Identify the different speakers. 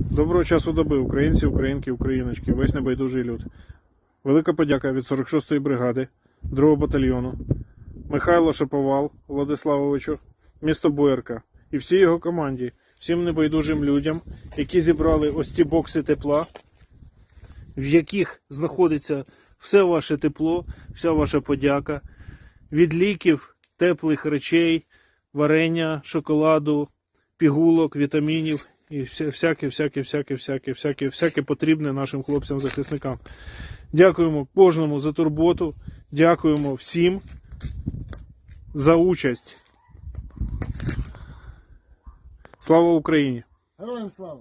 Speaker 1: Доброго часу доби, українці, українки, україночки, весь небайдужий люд. Велика подяка від 46-ї бригади, 2-го батальйону, Михайло Шаповал Владиславовичу, місто Буерка і всій його команді, всім небайдужим людям, які зібрали ось ці бокси тепла, в яких знаходиться все ваше тепло, вся ваша подяка від ліків, теплих речей, варення, шоколаду, пігулок, вітамінів і вся- всяке, всяке, всяке, всяке, всяке, всяке потрібне нашим хлопцям-захисникам. Дякуємо кожному за турботу, дякуємо всім за участь. Слава Україні!
Speaker 2: Героям слава!